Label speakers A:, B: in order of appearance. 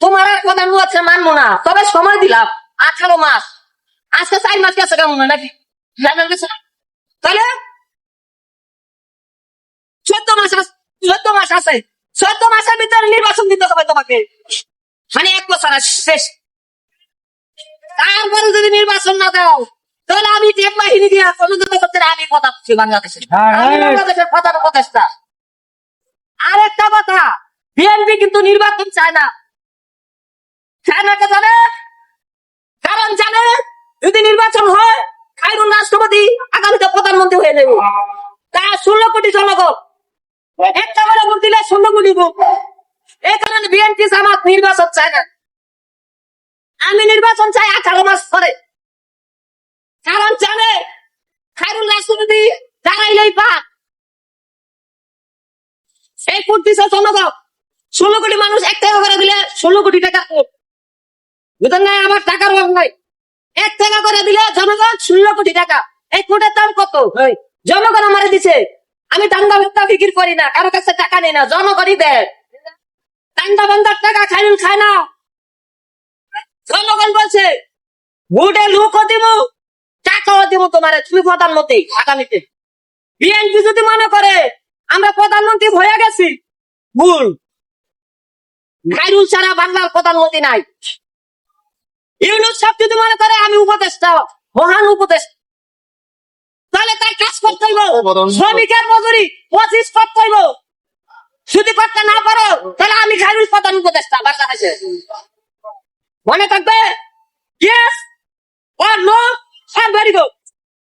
A: তোমার আর কথা আছে মানবো না। তবে সময় দিলাম আঠারো মাস। আজকে চার মাস গেছে কেমন নাকি? তাহলে চোদ্দ মাস চোদ্দ মাস আছে। চোদ্দ মাসের ভিতরে নির্বাচন দিতে হবে তোমাকে। মানে এক বছর শেষ। তারপরে যদি নির্বাচন না দাও তাহলে আমি টেপ বাহিনী দিয়ে তদন্ত করতে আমি কথা বলছি বাংলাদেশে। আমি বাংলাদেশের প্রধান উপদেষ্টা। আরেকটা কথা বিএনপি কিন্তু নির্বাচন চায় না। কারণ জানে, যদি নির্বাচন হয় রাষ্ট্রপতি আগামীতে প্রধানমন্ত্রী হয়ে যাবে। তা ষোলো কোটি জনগণ, একটা করে ভোট দিলে ষোলো কোটি কারণে বিএনপি জামাত নির্বাচন চায় না। আমি নির্বাচন চাই আঠারো মাস পরে। কারণ জানে, খাইরুল রাষ্ট্রপতি দাঁড়াইলেই পাক এই ভোট দিছে জনগণ। ষোলো কোটি মানুষ এক করে দিলে ষোলো কোটি টাকা বুঝলেন না? আমার টাকার অভাব নাই। এক টাকা করে দিলে জনগণ ষোলো কোটি টাকা। কোটের দাম কত? জনগণ আমারে দিছে। আমি দাঙ্গা ভেত্তা বিক্রি করি না। কারও কাছে টাকা নেই না। জনগণই দেয়। দাঙ্গা বান্দার টাকা খাইরুল খায় না। জনগণ বলছে ভোটে লোকও দিব টাকাও দিব তোমার। তুমি প্রধানমন্ত্রী আগামীতে। বিএনপি যদি মনে করে আমরা প্রধানমন্ত্রী হয়ে গেছি ভুল। খাইরুল ছাড়া বাংলার প্রধানমন্ত্রী নাই। ইউনুস সব যদি মনে করে আমি উপদেষ্টা মহান উপদেষ্টা তাহলে তাই কাজ করতে হইব। শ্রমিকের মজুরি পঁচিশ করতে হইব। যদি করতে না পারো তাহলে আমি খাইরুল প্রধান উপদেষ্টা বাংলাদেশে। মনে থাকবে?